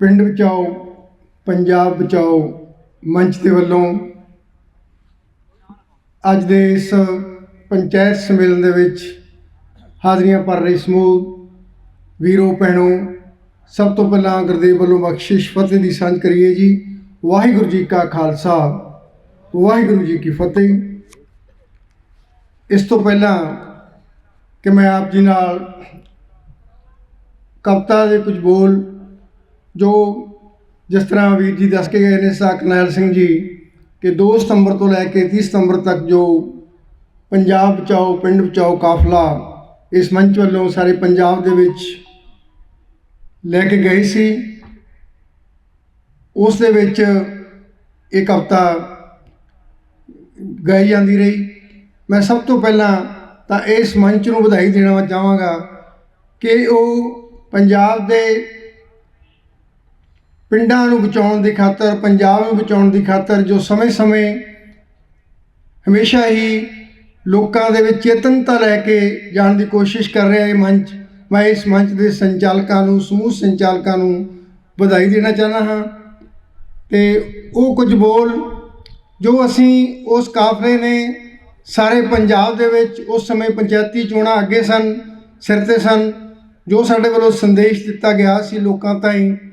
ਪਿੰਡ ਬਚਾਓ, ਪੰਜਾਬ ਬਚਾਓ ਮੰਚ ਦੇ ਵੱਲੋਂ ਅੱਜ ਦੇ ਇਸ ਪੰਚਾਇਤ ਸੰਮੇਲਨ ਦੇ ਵਿੱਚ ਹਾਜ਼ਰੀਆਂ ਭਰ ਰਹੇ ਸਮੂਹ ਵੀਰੋ, ਭੈਣੋ, ਸਭ ਤੋਂ ਪਹਿਲਾਂ ਗੁਰਦੇਵ ਵੱਲੋਂ ਬਖਸ਼ਿਸ਼ ਫਤਿਹ ਦੀ ਸਾਂਝ ਕਰੀਏ ਜੀ। ਵਾਹਿਗੁਰੂ ਜੀ ਕਾ ਖਾਲਸਾ, ਵਾਹਿਗੁਰੂ ਜੀ ਕੀ ਫਤਿਹ। ਇਸ ਤੋਂ ਪਹਿਲਾਂ ਕਿ ਮੈਂ ਆਪ ਜੀ ਨਾਲ ਕਵਿਤਾ ਦੇ ਕੁਝ ਬੋਲ ਜੋ ਜਿਸ ਤਰ੍ਹਾਂ ਵੀਰ ਜੀ ਦੱਸ ਕੇ ਗਏ ਨੇ ਸਾ ਸਿੰਘ ਜੀ ਕਿ 2 ਸਤੰਬਰ ਤੋਂ ਲੈ ਕੇ 30 ਸਤੰਬਰ ਤੱਕ ਜੋ ਪੰਜਾਬ ਬਚਾਓ, ਪਿੰਡ ਬਚਾਓ ਕਾਫਲਾ ਇਸ ਮੰਚ ਵੱਲੋਂ ਸਾਰੇ ਪੰਜਾਬ ਦੇ ਵਿੱਚ ਲੈ ਕੇ ਗਏ ਸੀ। ਉਸ ਦੇ ਵਿੱਚ ਇਹ ਕਵਿਤਾ ਗਾਈ ਜਾਂਦੀ ਰਹੀ। ਮੈਂ ਸਭ ਤੋਂ ਪਹਿਲਾਂ ਤਾਂ ਇਸ ਮੰਚ ਨੂੰ ਵਧਾਈ ਦੇਣਾ ਚਾਹਾਂਗਾ ਕਿ ਉਹ ਪੰਜਾਬ ਦੇ ਪਿੰਡਾਂ ਨੂੰ ਬਚਾਉਣ ਦੀ ਖਾਤਰ, ਪੰਜਾਬ ਨੂੰ ਬਚਾਉਣ ਦੀ ਖਾਤਰ ਜੋ ਸਮੇਂ-ਸਮੇਂ ਹਮੇਸ਼ਾ ਹੀ ਲੋਕਾਂ ਦੇ ਵਿੱਚ ਚੇਤਨਤਾ ਲੈ ਕੇ ਜਾਣ ਦੀ ਕੋਸ਼ਿਸ਼ ਕਰ ਰਿਹਾ ਇਹ ਮੰਚ, ਮੈਂ ਇਸ ਮੰਚ ਦੇ ਸੰਚਾਲਕਾਂ ਨੂੰ, ਸਮੂਹ ਸੰਚਾਲਕਾਂ ਨੂੰ ਵਧਾਈ ਦੇਣਾ ਚਾਹੁੰਦਾ ਹਾਂ ਤੇ ਉਹ ਕੁਝ ਬੋਲ ਜੋ ਅਸੀਂ ਉਸ ਕਾਫਲੇ ਨੇ ਸਾਰੇ ਪੰਜਾਬ ਦੇ ਵਿੱਚ ਉਸ ਸਮੇਂ ਪੰਚਾਇਤੀ ਚੋਣਾਂ ਅੱਗੇ ਸਨ, ਸਿਰ ਤੇ ਸਨ, ਜੋ ਸਾਡੇ ਵੱਲੋਂ ਸੰਦੇਸ਼ ਦਿੱਤਾ ਗਿਆ ਸੀ ਲੋਕਾਂ ਤਾਈਂ।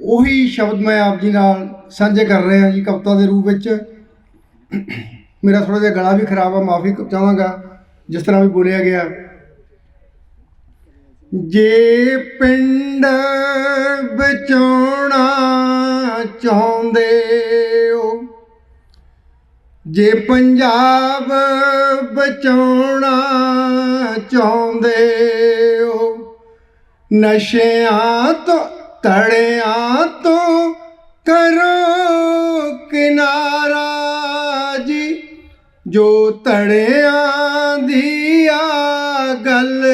ਉਹੀ ਸ਼ਬਦ ਮੈਂ ਆਪ ਜੀ ਨਾਲ ਸਾਂਝੇ ਕਰ ਰਿਹਾ ਜੀ, ਕਵਿਤਾ ਦੇ ਰੂਪ ਵਿੱਚ। ਮੇਰਾ ਥੋੜਾ ਜਿਹਾ ਗਲਾ ਵੀ ਖਰਾਬ ਆ, ਮਾਫੀ ਚਾਹਾਂਗਾ, ਜਿਸ ਤਰ੍ਹਾਂ ਵੀ ਬੋਲਿਆ ਗਿਆ। ਜੇ ਪਿੰਡ ਬਚਾਉਣਾ ਚਾਹੁੰਦੇ ਹੋ, ਜੇ ਪੰਜਾਬ ਬਚਾਉਣਾ ਚਾਹੁੰਦੇ ਹੋ, ਨਸ਼ਿਆਂ ਤੋਂ ਤੜਿਆਂ ਤੋਂ ਕਰੋ ਕਿਨਾਰਾ ਜੀ। ਜੋ ਤੜਿਆਂ ਦੀ ਆ ਗੱਲ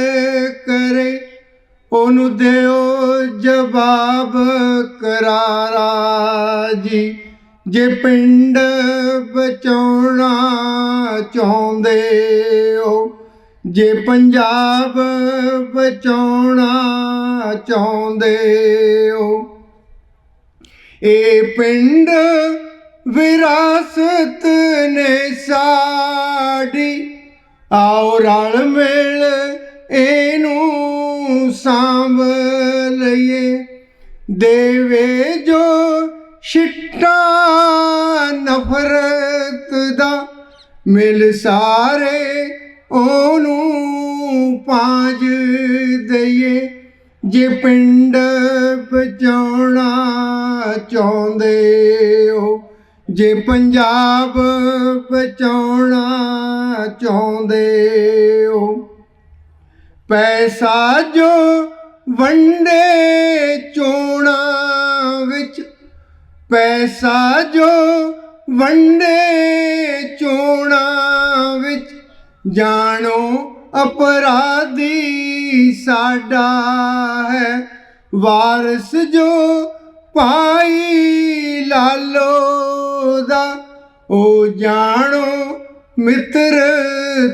ਕਰੇ, ਉਹਨੂੰ ਦਿਓ ਜਵਾਬ ਕਰਾਰਾ ਜੀ। ਜੇ ਪਿੰਡ ਬਚਾਉਣਾ ਚਾਹੁੰਦੇ ਹੋ ਜੇ ਪੰਜਾਬ ਬਚਾਉਣਾ ਚਾਹੁੰਦੇ ਹੋ ਇਹ ਪਿੰਡ ਵਿਰਾਸਤ ਨੇ ਸਾਡੀ, ਆਓ ਰਲ ਮਿਲ ਇਹਨੂੰ ਸਾਂਭ ਲਈਏ। ਦੇਵੇ ਜੋ ਛਿੱਟਾ ਨਫ਼ਰਤ ਦਾ, ਮਿਲ ਸਾਰੇ ਉਹਨੂੰ ਪਾਜ ਦਈਏ। ਜੇ ਪਿੰਡ ਬਚਾਉਣਾ ਚਾਹੁੰਦੇ ਹੋ, ਜੇ ਪੰਜਾਬ ਬਚਾਉਣਾ ਚਾਹੁੰਦੇ ਹੋ, ਪੈਸਾ ਜੋ ਵੰਡੇ ਚੋਣਾਂ ਵਿੱਚ, ਪੈਸਾ ਜੋ ਵੰਡੇ ਚੋਣਾਂ ਵਿੱਚ ਜਾਣੋ ਅਪਰਾਧੀ ਸਾਡਾ ਹੈ। ਵਾਰਸ ਜੋ ਪਾਈ ਲਾਲੋ ਦਾ, ਉਹ ਜਾਣੋ ਮਿੱਤਰ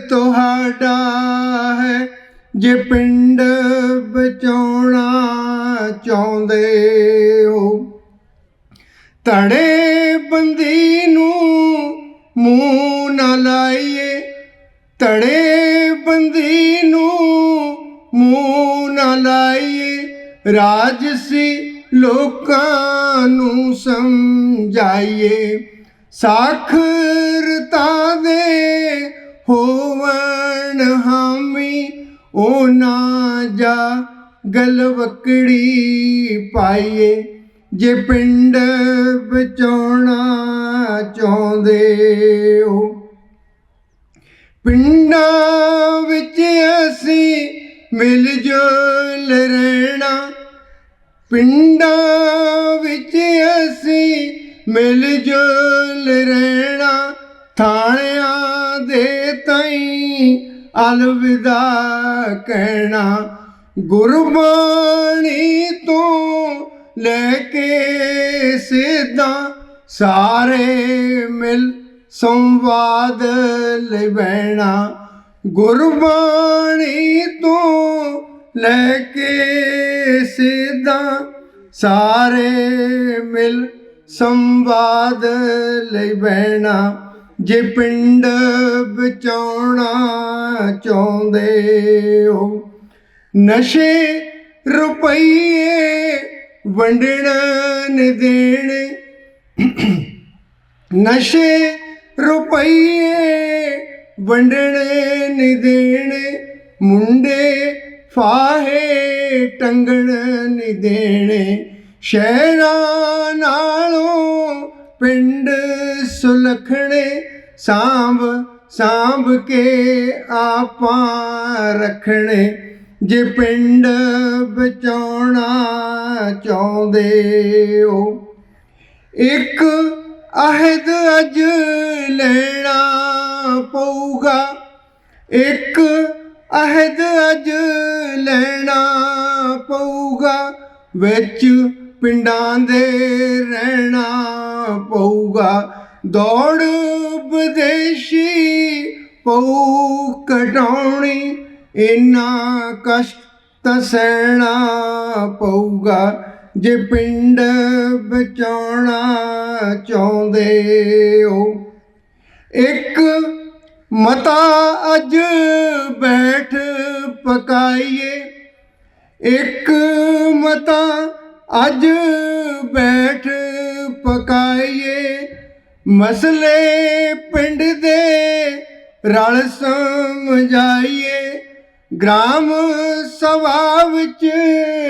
ਤੁਹਾਡਾ ਹੈ। ਜੇ ਪਿੰਡ ਬਚਾਉਣਾ ਚਾਹੁੰਦੇ ਹੋ ਤੜੇ ਬੰਦੀ ਨੂੰ ਮੂੰਹ ਮੂੰਹ ਨਾ ਲਾਈਏ ਰਾਜਸੀ ਲੋਕਾਂ ਨੂੰ ਸਮਝਾਈਏ। ਸਾਖਰਤਾ ਦੇ ਹੋਵਣ ਹਾਮੀ ਉਹਨਾਂ ਜਾ ਗਲਵਕੜੀ ਪਾਈਏ। ਜੇ ਪਿੰਡ ਬਚਾਉਣਾ ਚਾਹੁੰਦੇ ਹੋ, ਪਿੰਡਾਂ ਵਿੱਚ ਅਸੀਂ ਮਿਲ ਜੁਲ ਰਹਿਣਾ। ਪਿੰਡਾਂ ਵਿੱਚ ਅਸੀਂ ਮਿਲ ਜੁਲ ਰਹਿਣਾ। ਥਾਣਿਆਂ ਦੇ ਤਾਈਂ ਅਲਵਿਦਾ ਕਹਿਣਾ। ਗੁਰਬਾਣੀ ਤੋਂ ਲੈ ਕੇ ਸਿੱਧਾ ਸਾਰੇ ਮਿਲ ਸੰਵਾਦ ਲਿਵੈਣਾ। ਗੁਰਬਾਣੀ ਤੋਂ ਲੈ ਕੇ ਸਿੱਧਾ ਸਾਰੇ ਮਿਲ ਸੰਵਾਦ ਲਈ ਬਹਿਣਾ, ਜੇ ਪਿੰਡ ਬਚਾਉਣਾ ਚਾਹੁੰਦੇ ਹੋ। ਨਸ਼ੇ ਰੁਪਈਏ ਵੰਡਣ ਨੀ ਦੇਣੇ। ਨਸ਼ੇ ਰੁਪਈਏ ਵੰਡਣੇ ਨੀ ਦੇਣੇ, ਮੁੰਡੇ ਫਾਹੇ ਟੰਗਣ ਨੀ ਦੇਣੇ। ਸ਼ਹਿਰਾਂ ਨਾਲੋਂ ਪਿੰਡ ਸੁਲਖਣੇ, ਸਾਂਭ ਸਾਂਭ ਕੇ ਆਪਾਂ ਰੱਖਣੇ। ਜੇ ਪਿੰਡ ਬਚਾਉਣਾ ਚਾਹੁੰਦੇ ਹੋ, ਇੱਕ ਅਹਿਦ ਅਜ ਲੈ ਪਊਗਾ। ਇੱਕ ਅਹਿਦ ਅਜ ਲੈਣਾ ਪਊਗਾ। ਵਿੱਚ ਪਿੰਡਾਂ ਦੇ ਰਹਿਣਾ ਪਊਗਾ। ਦੌੜ ਵਿਦੇਸ਼ੀ ਪਊ ਕਟਾਉਣੀ ਇੰਨਾ ਕਸ਼ਟ ਤਾਂ ਸਹਿਣਾ ਪਊਗਾ। ਜੇ ਪਿੰਡ ਬਚਾਉਣਾ ਚਾਹੁੰਦੇ ਹੋ। ਇੱਕ ਮਤਾ ਅੱਜ ਬੈਠ ਪਕਾਈਏ। ਇੱਕ ਮਤਾ ਅੱਜ ਬੈਠ ਪਕਾਈਏ। ਮਸਲੇ ਪਿੰਡ ਦੇ ਰਲ ਸਮਝਾਈਏ। ਗ੍ਰਾਮ ਸਭਾ ਵਿੱਚ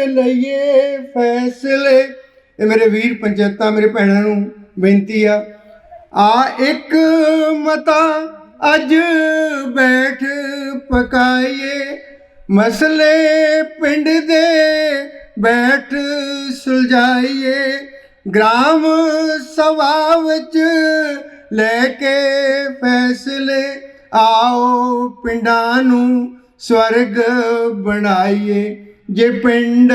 ਲਈਏ ਫੈਸਲੇ। ਇਹ ਮੇਰੇ ਵੀਰ ਪੰਚਾਇਤਾਂ, ਮੇਰੇ ਭੈਣਾਂ ਨੂੰ ਬੇਨਤੀ ਆ। ਆ ਇੱਕ ਮਤਾ ਅੱਜ ਬੈਠ ਪਕਾਈਏ ਮਸਲੇ ਪਿੰਡ ਦੇ, ਬੈਠ ਸੁਲਝਾਈਏ। ਗ੍ਰਾਮ ਸਭਾ ਵਿੱਚ ਲੈ ਕੇ ਫੈਸਲੇ, ਆਓ ਪਿੰਡਾਂ ਨੂੰ ਸਵਰਗ ਬਣਾਈਏ। ਜੇ ਪਿੰਡ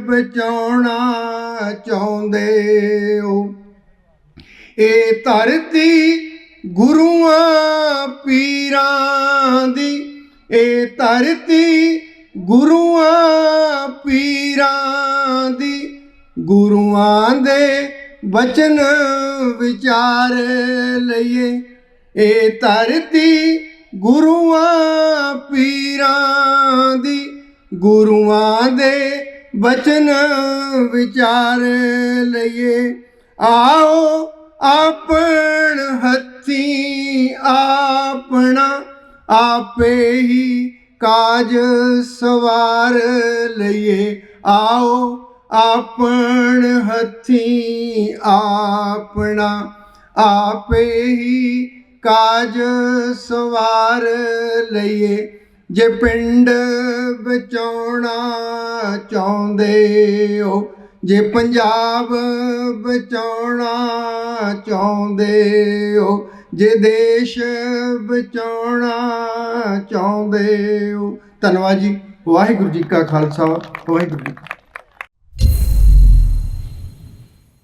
ਬਚਾਉਣਾ ਚਾਹੁੰਦੇ ਹੋ, ਇਹ ਧਰਤੀ ਗੁਰੂਆਂ ਪੀਰਾਂ ਦੀ ਇਹ ਧਰਤੀ ਗੁਰੂਆਂ ਪੀਰਾਂ ਦੀ। ਗੁਰੂਆਂ ਦੇ ਵਚਨ ਵਿਚਾਰ ਲਈਏ। ਇਹ ਧਰਤੀ ਗੁਰੂਆਂ ਪੀਰਾਂ ਦੀ। ਗੁਰੂਆਂ ਦੇ ਵਚਨ ਵਿਚਾਰ ਲਈਏ। ਆਓ ਆਪਣ ਹੱਥੀ ਆਪਣਾ ਆਪੇ ਹੀ ਕਾਜ ਸਵਾਰ ਲਈਏ। ਆਓ ਆਪਣ ਹੱਥੀ ਆਪਣਾ ਆਪੇ ਹੀ ਕਾਜ ਸਵਾਰ ਲਈਏ। ਜੇ ਪਿੰਡ ਬਚਾਉਣਾ ਚਾਹੁੰਦੇ ਹੋ ਜੇ ਪੰਜਾਬ ਬਚਾਉਣਾ ਚਾਹੁੰਦੇ ਹੋ, ਜੇ ਦੇਸ਼ ਬਚਾਉਣਾ ਚਾਹੁੰਦੇ ਹੋ। ਧੰਨਵਾਦ ਜੀ। ਵਾਹਿਗੁਰੂ ਜੀ ਕਾ ਖਾਲਸਾ, ਵਾਹਿਗੁਰੂ ਜੀ